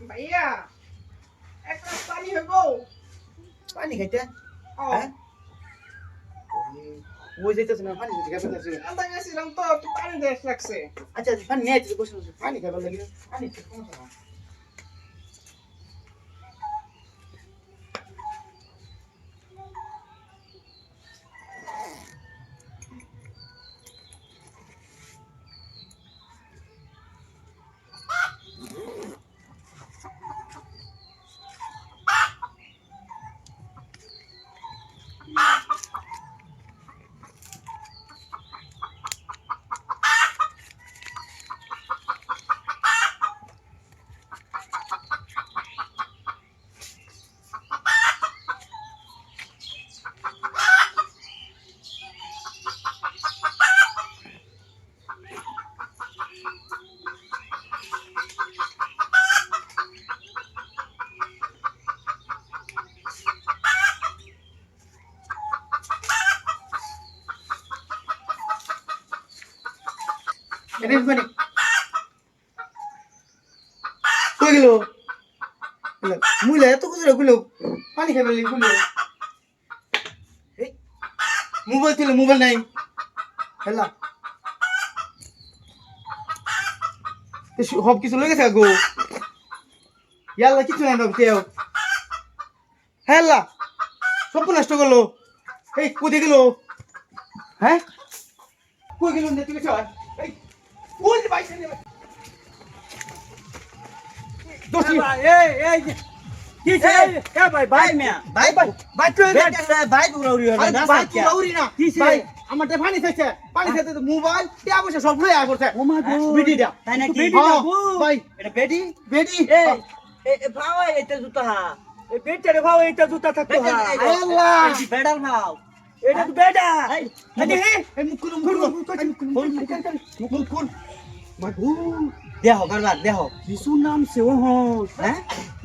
ভাইয়া এক গ্লাস পানি হইব? পানি খাইতে? হ্যাঁ? ওই যাইতেছে না পানি খাইতে যাচ্ছে আন্দা গেছিলাম তো পানি দেশ লাগছে। আচ্ছা আচ্ছা, পানি নিয়ে পানি খাইবার লাগে পানি কই গেল? মুইলা এত কিছু রাখল পানি লাগে গুলো মোবাইল ছিল মোবাইল নাই। হেলা। সব কিছু লেগেছে গো ইয়াল্লা কিছু নাই কেউ। হেলা, সব নষ্ট করল। এই কোথায় গেল? হ্যাঁ? কই গেল? না দোষী। এই এই কি এ ভাই ভাই মিয়া। ভাই ভাই ভাই তুই বেটা ভাই বুড়াউরি হলো না ভাই লাউরি না। কিসে? ভাই আমার তে পানি খাইছে পানি খাইতে তো মোবাইল টিয়া পয়সা সব লয়ে আয় করছে। ও মা গো বিডিটা তাই নাকি? হ্যাঁ, ভাই। এটা বেডি বেডি এই এ ভাও এটা জুতা। এ বেটারে ভাও এটা জুতা থাকতো আল্লাহ। বেডার ভাও? এটা তো বেডা এই এই খুলুন মুখ খুল ভাই গো দেহ গরবার দেহ। নাম সে ও হ্যাঁ?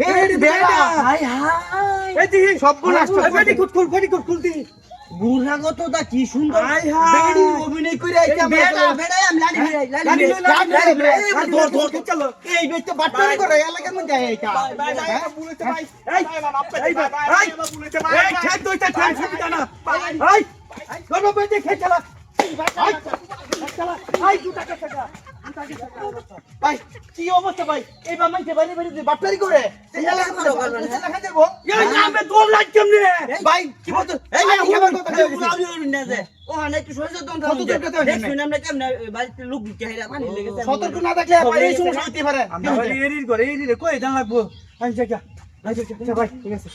এই বেডা হাই হাই! এই দি সব নষ্ট বেডি খুল খুল বেডি খুল খুল দি দা কি সুন্দর। Hi hi! অভিনয় করে আইছে আমি ধর ধর চলো। এই বেচতে বাট্টারি করে এলাকার মধ্যে আইছা ভাই, ভাই, হ্যাঁ? বুলেতে ভাই এই, এই, ভাই ভাই, ভাই এই, বুলেতে ভাই এই খেত দুইটা খেত সুবিধা না। এই গরম বেঁধে খেত চালা এই, চালা এই দুটা খেত। চালা ভাই কি অবস্থা ভাই? এই বা মাইতে বাইরে বাইরে যে বাট্টারি করে। এই এলাকার মধ্যে এলাকা দেবো এই নামে দোল লাগ কেমনে ভাই কি বলতো? এই না খাবার কথা কইছি সতর্ক না থাকলে ভাই এই সমস্যা হতে পারে। এরির করে এরির কই? জান লাগবো। আই যা যা যা যা। ভাই ঠিক আছে।